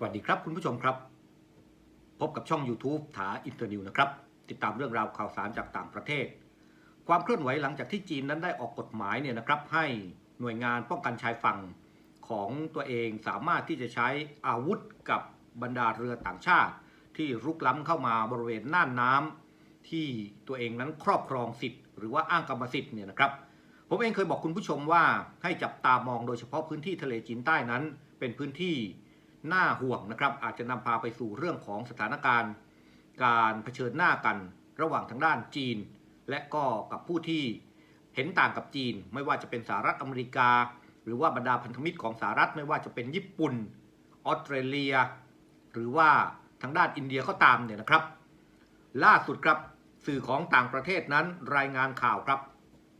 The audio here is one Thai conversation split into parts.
สวัสดีครับคุณผู้ชมครับ พบกับช่อง YouTube ถาอินเตอร์นิวนะครับ ติดตามเรื่องราวข่าวสารจากต่างประเทศ ความเคลื่อนไหวหลังจากที่จีนนั้นได้ออกกฎหมายเนี่ยนะครับ ให้หน่วยงานป้องกันชายฝั่งของตัวเองสามารถที่จะใช้อาวุธกับบรรดาเรือต่างชาติ ที่รุกล้ำเข้ามาบริเวณน่านน้ำที่ตัวเองนั้นครอบครองสิทธิ์หรือว่าอ้างกรรมสิทธิ์เนี่ยนะครับ ผมเองเคยบอกคุณผู้ชมว่าให้จับตามองโดยเฉพาะพื้นที่ทะเลจีนใต้นั้น เป็นพื้นที่ น่าห่วงนะครับ อาจจะนำพาไปสู่เรื่องของสถานการณ์ การเผชิญหน้ากันระหว่างทางด้านจีน และก็กับผู้ที่เห็นต่างกับจีน ไม่ว่าจะเป็นสหรัฐอเมริกา หรือว่าบรรดาพันธมิตรของสหรัฐไม่ว่าจะเป็นญี่ปุ่นออสเตรเลีย หรือว่าทางด้านอินเดียก็ตามเนี่ยนะครับ ล่าสุดครับสื่อของต่างประเทศนั้นรายงานข่าวครับ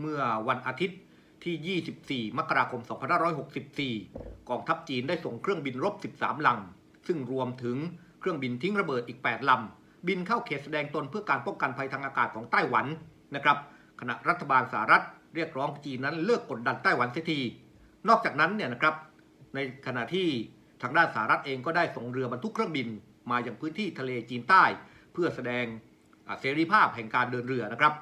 เมื่อวันอาทิตย์ ที่ 24 มกราคม 2564 กองทัพจีนได้ส่งเครื่องบินรบ 13 ลำ ซึ่งรวมถึงเครื่องบินทิ้งระเบิดอีก 8 ลำ บินเข้าเขตแสดงตนเพื่อการป้องกันภัยทางอากาศของไต้หวันนะครับขณะรัฐบาลสหรัฐเรียกร้องจีนนั้นเลิกกดดันไต้หวันเสียที นอกจากนั้นเนี่ยนะครับ ในขณะที่ทางด้านสหรัฐเองก็ได้ส่งเรือบรรทุกเครื่องบิน มายังพื้นที่ทะเลจีนใต้ เพื่อแสดงเสรีภาพแห่งการเดินเรือนะครับ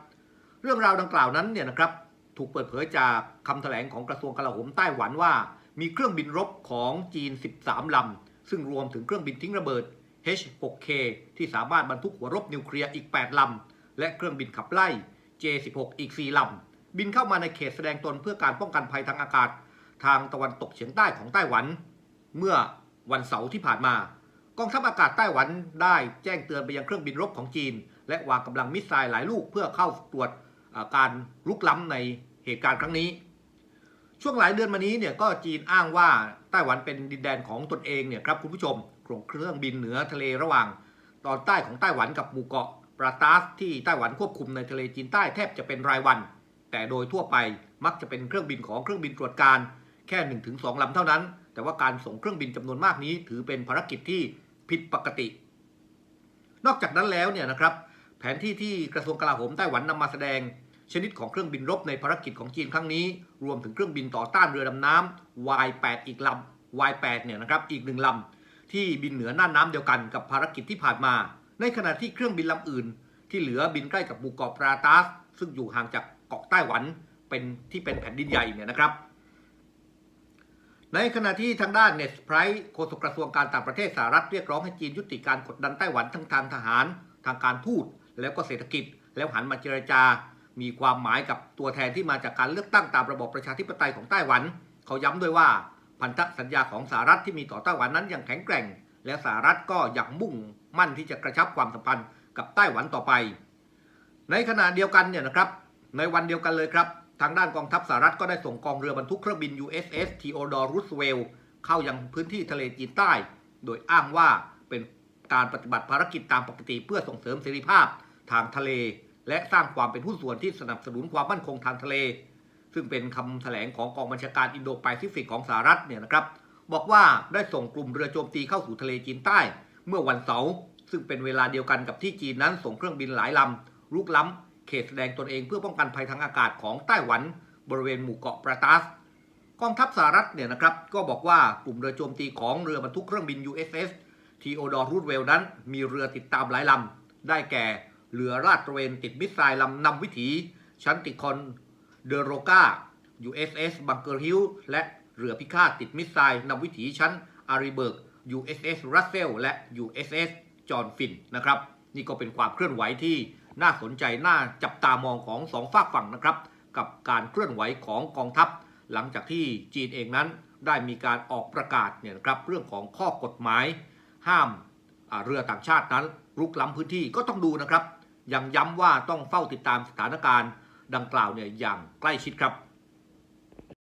เรื่องราวดังกล่าวนั้นเนี่ยนะครับ ถูกเปิดเผยจากคำแถลงของกระทรวงกลาโหมไต้หวันว่า มีเครื่องบินรบของจีน 13 ลำ ซึ่งรวมถึงเครื่องบินทิ้งระเบิด H6K ที่สามารถบรรทุกหัวรบนิวเคลียร์อีก 8 ลำ และเครื่องบินขับไล่ J16 อีก 4 ลำ บินเข้ามาในเขตแสดงตนเพื่อการป้องกันภัยทางอากาศ ทางตะวันตกเฉียงใต้ของไต้หวัน เมื่อวันเสาร์ที่ผ่านมากองทัพอากาศไต้หวันได้แจ้งเตือนไปยังเครื่องบินรบของจีน และวางกำลังมิสไซล์หลายลูกเพื่อเข้าตรวจ การลุกล้ำในเหตุการณ์ครั้งนี้ ช่วงหลายเดือนมานี้เนี่ยก็จีนอ้างว่าไต้หวันเป็นดินแดนของตนเองเนี่ยครับคุณผู้ชมโครงเครื่องบินเหนือทะเลระหว่าง ตอนใต้ของไต้หวันกับหมู่เกาะปราตาสที่ไต้หวันควบคุมในทะเลจีนใต้แทบจะเป็นรายวัน แต่โดยทั่วไปมักจะเป็นเครื่องบินของเครื่องบินตรวจการแค่1-2ลำเท่านั้น แต่ว่าการส่งเครื่องบินจำนวนมากนี้ ถือเป็นภารกิจที่ผิดปกติ นอกจากนั้นแล้วเนี่ยนะครับแผนที่ที่กระทรวงกลาโหมไต้หวันนำมาแสดง ชนิดของเครื่องบินรบในภารกิจของจีนครั้งนี้ รวมถึงเครื่องบินต่อต้านเรือดำน้ำ Y8 อีกลำ Y8 เนี่ยนะครับอีกหนึ่งลำที่บินเหนือน่านน้ำเดียวกันกับภารกิจที่ผ่านมา ในขณะที่เครื่องบินลำอื่น ที่เหลือบินใกล้กับหมู่เกาะปราตาส ซึ่งอยู่ห่างจากเกาะไต้หวันเป็นที่เป็นแผ่นดินใหญ่เนี่ยนะครับ ในขณะที่ทางด้านเนสไพรส์โฆษกกระทรวงการต่างประเทศสหรัฐเรียกร้องให้จีนยุติการกดดันไต้หวันทั้งทางทหาร ทางการทูตแล้วก็เศรษฐกิจ แล้วหันมาเจรจา มีความหมายกับตัวแทนที่มาจากการเลือกตั้งตามระบบประชาธิปไตยของไต้หวัน เขาย้ำด้วยว่าพันธสัญญาของสหรัฐที่มีต่อไต้หวันนั้นยังแข็งแกร่ง และสหรัฐก็ยังมุ่งมั่นที่จะกระชับความสัมพันธ์กับไต้หวันต่อไป ในขณะเดียวกันเนี่ยนะครับ ในวันเดียวกันเลยครับ ทางด้านกองทัพสหรัฐก็ได้ส่งกองเรือบรรทุกเครื่องบิน USS Theodore Roosevelt เข้ายังพื้นที่ทะเลจีนใต้ โดยอ้างว่าเป็นการปฏิบัติภารกิจตามปกติเพื่อส่งเสริมเสรีภาพทางทะเล และสร้างความเป็นหุ้นส่วนที่สนับสนุนความมั่นคงทางทะเล ซึ่งเป็นคำแถลงของกองบัญชาการอินโดแปซิฟิกของสหรัฐเนี่ยนะครับ บอกว่าได้ส่งกลุ่มเรือโจมตีเข้าสู่ทะเลจีนใต้ เมื่อวันเสาร์ซึ่งเป็นเวลาเดียวกันกับที่จีนนั้นส่งเครื่องบินหลายลำลุกล้ำเขตแสดงตนเองเพื่อป้องกันภัยทางอากาศของไต้หวัน บริเวณหมู่เกาะปราตาสกองทัพสหรัฐเนี่ยนะครับก็บอกว่ากลุ่มเรือโจมตีของเรือบรรทุกเครื่องบิน USS ทีโอดอร์รูดเวลนั้น มีเรือติดตามหลายลำได้แก่ เรือลาดตระเวนติดมิสไซล์ลำนำวิถีชั้นติคอนเดโรกา USS บังเกอร์ฮิลและเรือพิฆาตติดมิสไซล์นำวิถีชั้นอาริเบิร์ก USS รัสเซลและ USS จอห์นฟินนะครับ นี่ก็เป็นความเคลื่อนไหวที่น่าสนใจน่าจับตามองของสองฝากฝั่งนะครับ กับการเคลื่อนไหวของกองทัพ หลังจากที่จีนเองนั้นได้มีการออกประกาศเนี่ยนะครับเรื่องของข้อกฎหมาย ห้ามเรือต่างชาตินั้นรุกล้ำพื้นที่ก็ต้องดูนะครับ ยังย้ำว่าต้องเฝ้าติดตามสถานการณ์ดังกล่าวเนี่ยอย่างใกล้ชิดครับ